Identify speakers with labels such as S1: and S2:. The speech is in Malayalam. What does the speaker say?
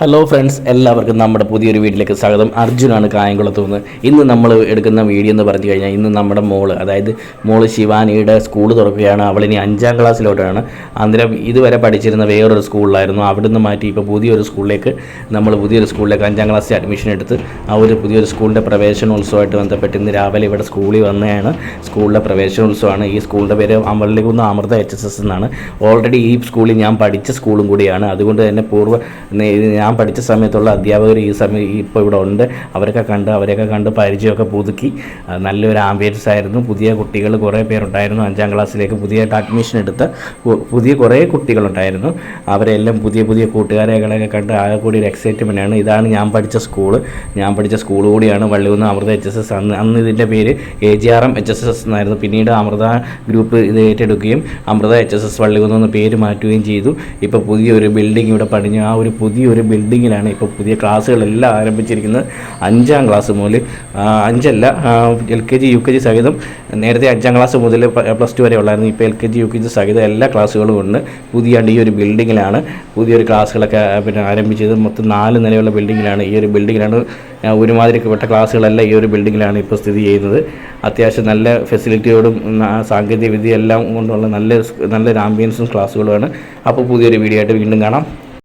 S1: ഹലോ ഫ്രണ്ട്സ് എല്ലാവർക്കും നമ്മുടെ പുതിയൊരു വീട്ടിലേക്ക് സ്വാഗതം. അർജുനാണ് കായംകുളത്ത് നിന്ന്. ഇന്ന് നമ്മൾ എടുക്കുന്ന വീഡിയോ എന്ന് പറഞ്ഞു കഴിഞ്ഞാൽ ഇന്ന് നമ്മുടെ മോൾ അതായത് മോൾ ശിവാനിയുടെ സ്കൂൾ തുറക്കുകയാണ്. അവളിനി അഞ്ചാം ക്ലാസ്സിലോട്ടാണ്. അന്നേരം ഇതുവരെ പഠിച്ചിരുന്ന വേറൊരു സ്കൂളിലായിരുന്നു. അവിടുന്ന് മാറ്റി ഇപ്പോൾ പുതിയൊരു സ്കൂളിലേക്ക് നമ്മൾ പുതിയൊരു സ്കൂളിലേക്ക് അഞ്ചാം ക്ലാസ്സിൽ അഡ്മിഷൻ എടുത്ത് ആ ഒരു പുതിയൊരു സ്കൂളിന്റെ പ്രവേശനോത്സവമായിട്ട് ബന്ധപ്പെട്ട് ഇന്ന് രാവിലെ ഇവിടെ സ്കൂളിൽ വന്നതാണ്. സ്കൂളിലെ പ്രവേശനോത്സവമാണ്. ഈ സ്കൂളിന്റെ പേര് അമലികുന്ന അമൃത എച്ച് എസ് എസ് എന്നാണ്. ഓൾറെഡി ഈ സ്കൂളിൽ ഞാൻ പഠിച്ച സ്കൂളും കൂടിയാണ്. അതുകൊണ്ട് തന്നെ പൂർവ ഞാൻ പഠിച്ച സമയത്തുള്ള അധ്യാപകർ ഈ സമയം ഇപ്പോൾ ഇവിടെ ഉണ്ട്. അവരൊക്കെ കണ്ട് അവരെയൊക്കെ കണ്ട് പരിചയമൊക്കെ പുതുക്കി. നല്ലൊരു ആംബിയൻസ് ആയിരുന്നു. പുതിയ കുട്ടികൾ കുറേ പേരുണ്ടായിരുന്നു അഞ്ചാം ക്ലാസ്സിലേക്ക് പുതിയതായിട്ട് അഡ്മിഷൻ എടുത്ത പുതിയ കുറേ കുട്ടികളുണ്ടായിരുന്നു. അവരെല്ലാം പുതിയ പുതിയ കൂട്ടുകാരെകളൊക്കെ കണ്ട് ആകെ കൂടി ഒരു എക്സൈറ്റ്മെന്റ് ആണ്. ഇതാണ് ഞാൻ പഠിച്ച സ്കൂൾ ഞാൻ പഠിച്ച സ്കൂൾ കൂടിയാണ് വള്ളിയൂന്ന് അമൃത എച്ച് എസ് എസ് അന്ന് അന്ന് ഇതിന്റെ പേര് A G R M H S S എന്നായിരുന്നു. പിന്നീട് അമൃത ഗ്രൂപ്പ് ഇത് ഏറ്റെടുക്കുകയും അമൃത എച്ച് എസ് എസ് വള്ളിയൂന്ന് പേര് മാറ്റുകയും ചെയ്തു. ഇപ്പോൾ പുതിയൊരു ബിൽഡിംഗ് ഇവിടെ പണിഞ്ഞു. ആ ഒരു പുതിയൊരു ബിൽഡിങ്ങിലാണ് ഇപ്പോൾ പുതിയ ക്ലാസ്സുകളെല്ലാം ആരംഭിച്ചിരിക്കുന്നത്. അഞ്ചാം ക്ലാസ് മുതൽ അഞ്ചല്ല L K G U K G സഹിതം നേരത്തെ അഞ്ചാം ക്ലാസ് മുതൽ പ്ലസ് ടു വരെ ഉള്ളായിരുന്നു. ഇപ്പോൾ L K G U K G സഹിതം എല്ലാ ക്ലാസ്സുകളും ഉണ്ട്. പുതിയ ഈ ഒരു ബിൽഡിങ്ങിലാണ് പുതിയൊരു ക്ലാസ്സുകളൊക്കെ പിന്നെ ആരംഭിച്ചത്. മൊത്തം നാല് നിലയുള്ള ബിൽഡിങ്ങിലാണ് ഈ ഒരു ബിൽഡിങ്ങിലാണ് ആ, ഒരുമാതിരിപ്പെട്ട ക്ലാസ്സുകളെല്ലാം ഈ ഒരു ബിൽഡിങ്ങിലാണ് ഇപ്പോൾ സ്ഥിതി ചെയ്യുന്നത്. അത്യാവശ്യം നല്ല ഫെസിലിറ്റിയോടും സാങ്കേതിക വിദ്യയെല്ലാം കൊണ്ടുള്ള നല്ല നല്ലൊരു ആംബിയൻസും ക്ലാസ്സുകളുമാണ്. അപ്പോൾ പുതിയൊരു വീഡിയോ ആയിട്ട് വീണ്ടും കാണാം.